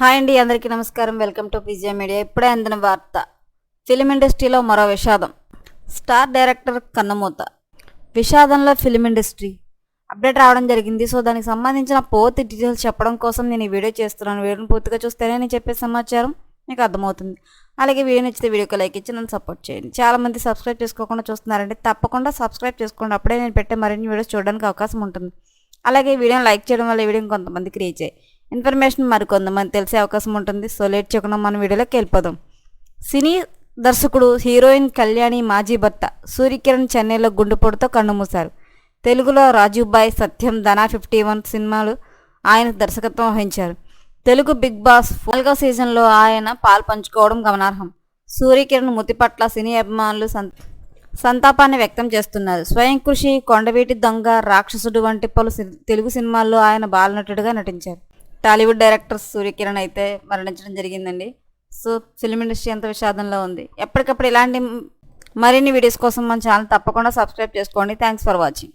Hi అండి అందరికీ నమస్కారం. వెల్కమ్ టు పిజియా మీడియా. ఇప్పుడే అందిన వార్త. ఫిలిం ఇండస్ట్రీలో మరో విషాదం. స్టార్ డైరెక్టర్ కన్నమూత. విషాదంలో ఫిలిం ఇండస్ట్రీ. అప్డేట్ రావడం జరిగింది. సో దానికి సంబంధించిన పూర్తి డీటెయిల్స్ చెప్పడం కోసం నేను ఈ వీడియో చేస్తున్నాను. వీడియోని పూర్తిగా చూస్తేనే నేను చెప్పే సమాచారం మీకు అర్థమవుతుంది. అలాగే వీడియో నచ్చితే వీడియోకి లైక్ ఇచ్చి నన్ను సపోర్ట్ చేయండి. చాలా మంది సబ్స్క్రైబ్ చేసుకోకుండా చూస్తున్నారంటే తప్పకుండా సబ్స్క్రైబ్ చేసుకోండి. అప్పుడే నేను పెట్టే మరిన్ని వీడియోస్ చూడడానికి అవకాశం ఉంటుంది. అలాగే వీడియోని లైక్ చేయడం వల్ల వీడియోని వీడియో కొంతమందికి రీచ్ అయ్యి ఇన్ఫర్మేషన్ మరికొంతమంది తెలిసే అవకాశం ఉంటుంది. సో లేట్ చేయకుండా మన వీడియోలోకి వెళ్ళిపోదాం. సినీ దర్శకుడు హీరోయిన్ కళ్యాణి మాజీ భర్త సూర్యకిరణ్ చెన్నైలో గుండెపోటుతో కన్నుమూశారు తెలుగులో రాజుబాయ్ సత్యం ధనా ఫిఫ్టీ వన్ సినిమాలు ఆయన దర్శకత్వం వహించారు. తెలుగు బిగ్ బాస్ నాలుగో సీజన్లో ఆయన పాలు పంచుకోవడం గమనార్హం. సూర్యకిరణ్ మృతి పట్ల సినీ అభిమానులు సంతాపాన్ని వ్యక్తం చేస్తున్నారు. స్వయం కృషి కొండవీటి దొంగ రాక్షసుడు వంటి పలు సి- తెలుగు సినిమాల్లో ఆయన బాలనటుడిగా నటించారు. టాలీవుడ్ డైరెక్టర్ సూర్యకిరణ్ అయితే మరణించడం జరిగిందండి. సో ఫిలిం ఇండస్ట్రీ ఎంత విషాదంలో ఉంది. ఎప్పటికప్పుడు ఇలాంటి మరిన్ని వీడియోస్ కోసం మన ఛానల్ తప్పకుండా సబ్స్క్రైబ్ చేసుకోండి. Thanks for watching.